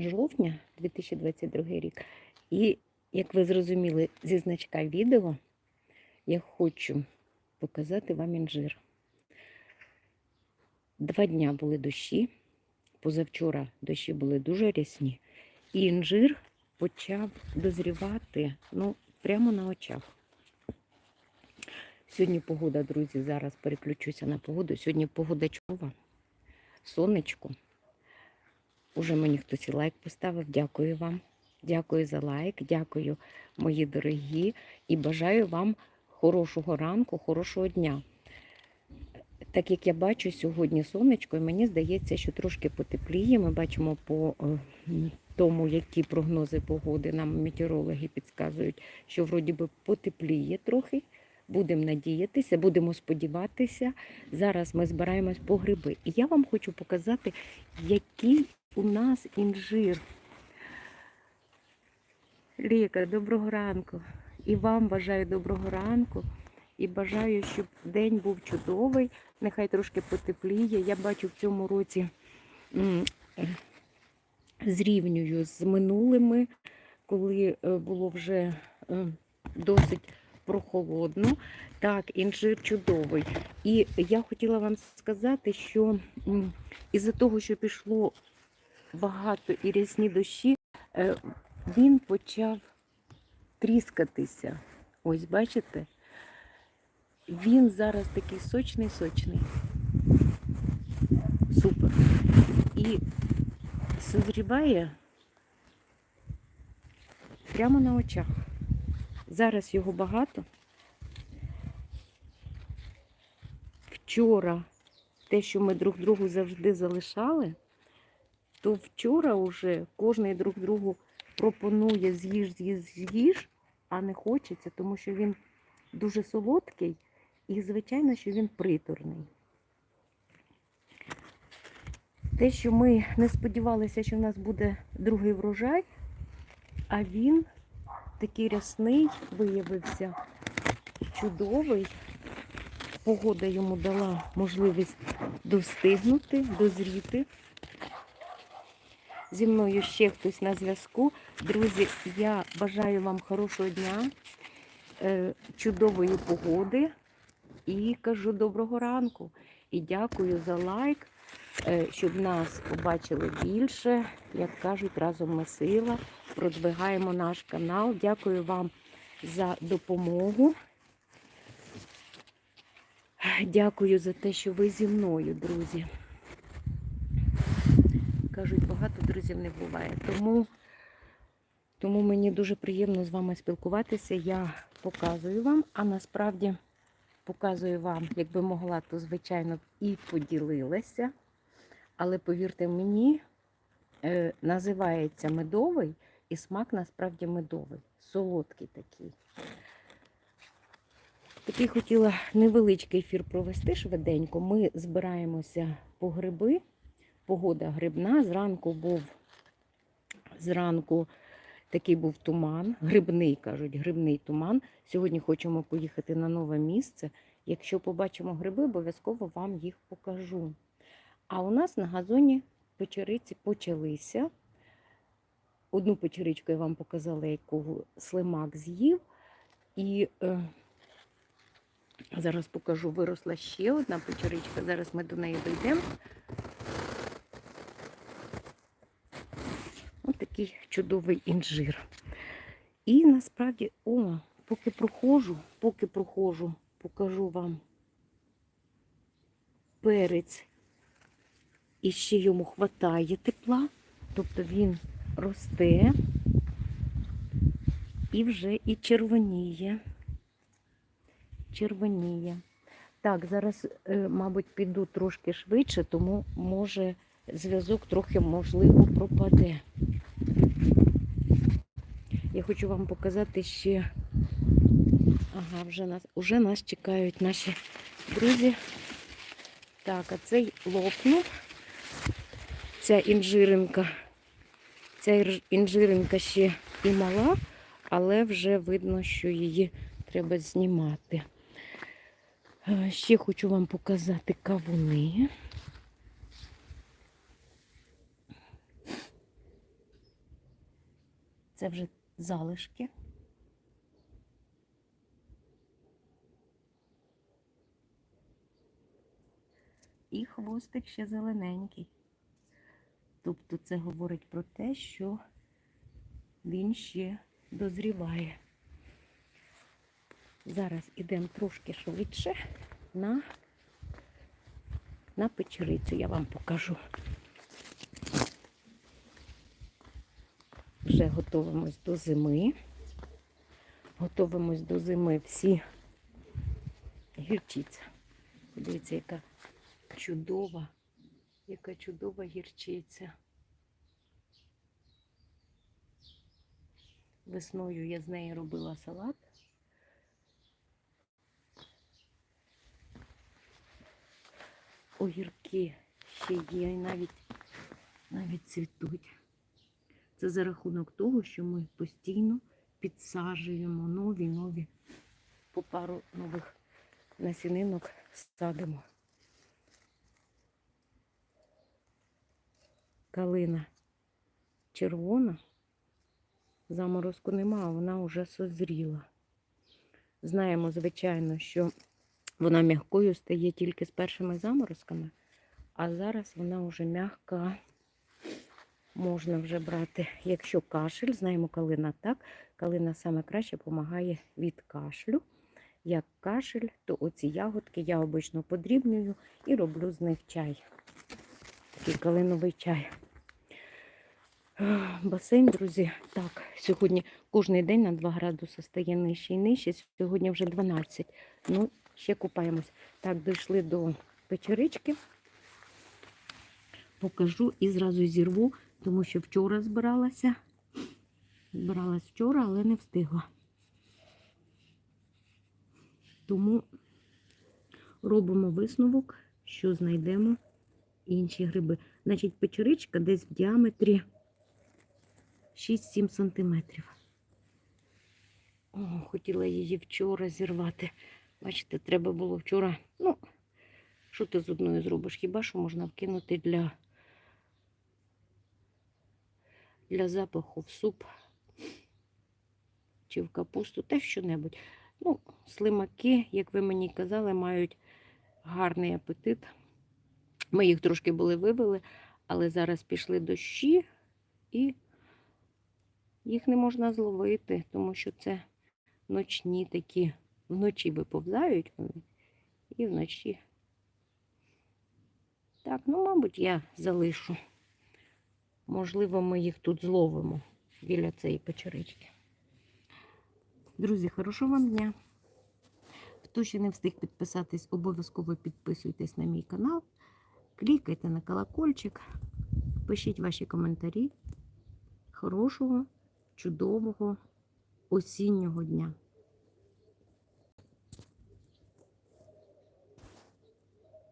жовтня 2022 рік. І, як ви зрозуміли зі значка відео, я хочу показати вам інжир. Два дня були дощі. Позавчора дощі були дуже рясні. І інжир почав дозрівати ну, прямо на очах. Сьогодні погода, друзі, зараз переключуся на погоду. Сьогодні погода чова, сонечко. Уже мені хтось і лайк поставив. Дякую вам. Дякую за лайк, дякую, мої дорогі, і бажаю вам хорошого ранку, хорошого дня. Так як я бачу сьогодні сонечко, і мені здається, що трошки потепліє. Ми бачимо по е, тому, які прогнози погоди нам метеорологи підказують, що вроді би потепліє трохи. Будемо надіятися, будемо сподіватися. Зараз ми збираємось по гриби. І я вам хочу показати, який у нас інжир. Ліка, доброго ранку. І вам бажаю доброго ранку. І бажаю, щоб день був чудовий. Нехай трошки потепліє. Я бачу в цьому році зрівнюю з минулими, коли е, було вже е, досить прохолодно. Так, інжир чудовий. І я хотіла вам сказати, що із-за того, що пішло багато і рясні дощі, е, він почав тріскатися. Ось, бачите? Він зараз такий сочний-сочний. Супер. І созріває прямо на очах. Зараз його багато. Вчора те, що ми друг другу завжди залишали, то вчора вже кожен друг другу пропонує з'їж, з'їж, з'їж, а не хочеться, тому що він дуже солодкий і, звичайно, що він приторний. Те, що ми не сподівалися, що в нас буде другий врожай, а він такий рясний виявився чудовий. Погода йому дала можливість достигнути, дозріти. Зі мною ще хтось на зв'язку. Друзі, я бажаю вам хорошого дня, е, чудової погоди і кажу доброго ранку. І дякую за лайк, е, щоб нас побачили більше. Як кажуть, разом ми сила. Продвигаємо наш канал. Дякую вам за допомогу. Дякую за те, що ви зі мною, друзі. Кажуть, багато друзів не буває. Тому, тому мені дуже приємно з вами спілкуватися. Я показую вам, а насправді показую вам, якби могла, то звичайно і поділилася. Але повірте мені, е, називається медовий, і смак насправді медовий, солодкий такий. Такий хотіла невеличкий ефір провести швиденько. Ми збираємося по гриби. Погода грибна. Зранку був зранку такий був туман, грибний, кажуть, грибний туман. Сьогодні хочемо поїхати на нове місце. Якщо побачимо гриби, обов'язково вам їх покажу. А у нас на газоні печериці почалися. Одну печеричку я вам показала, яку слимак з'їв. І е, зараз покажу, виросла ще одна печеричка. Зараз ми до неї дійдемо. Ось такий чудовий інжир. І насправді, о, поки проходжу, поки проходжу, покажу вам перець. І ще йому хватає тепла, тобто він росте і вже і червоніє. Червоніє. Так, зараз, е, мабуть, піду трошки швидше, тому може зв'язок трохи, можливо, пропаде. Я хочу вам показати ще. Ага, вже нас, уже нас чекають наші друзі. Так, а цей лопнув. Ця інжиринка. Ця інжиринка ще і мала, але вже видно, що її треба знімати. Е, Ще хочу вам показати кавуни. Це вже залишки. І хвостик ще зелененький. Тобто це говорить про те, що він ще дозріває. Зараз ідемо трошки швидше на, на печерицю, я вам покажу. Вже готуємось до зими. Готуємось до зими всі гірчиця. Дивіться, яка чудова, яка чудова гірчиця. Весною я з неї робила салат. Огірки ще є і навіть, навіть цвітуть. Це за рахунок того, що ми постійно підсаджуємо нові нові по пару нових насінинок садимо. Калина червона, заморозку нема, вона вже созріла. Знаємо, звичайно, що вона м'якою стає тільки з першими заморозками, а зараз вона вже м'яка. Можна вже брати, якщо кашель, знаємо, калина так. Калина саме краще допомагає від кашлю. Як кашель, то оці ягодки я обично подрібнюю і роблю з них чай. Такий калиновий чай. Басейн, друзі, так, сьогодні кожен день на 2 градуси стає нижче і нижче. Сьогодні вже 12. Ну, ще купаємось. Так, дійшли до печерички. Покажу і зразу зірву, тому що вчора збиралася. Збиралась вчора, але не встигла. Тому робимо висновок, що знайдемо інші гриби. Значить, печеричка десь в діаметрі 6-7 сантиметрів. О, хотіла її вчора зірвати. Бачите, треба було вчора. Ну, що ти з одною зробиш? Хіба що можна вкинути для, для запаху в суп чи в капусту, та що-небудь. Ну, слимаки, як ви мені казали, мають гарний апетит. Ми їх трошки були вивели, але зараз пішли дощі і їх не можна зловити, тому що це ночні такі, вночі виповзають вони і вночі. Так, ну, мабуть, я залишу. Можливо, ми їх тут зловимо біля цієї печерички. Друзі, хорошого вам дня! Хто ще не встиг підписатись, обов'язково підписуйтесь на мій канал, клікайте на колокольчик, пишіть ваші коментарі. Хорошого, чудового осіннього дня!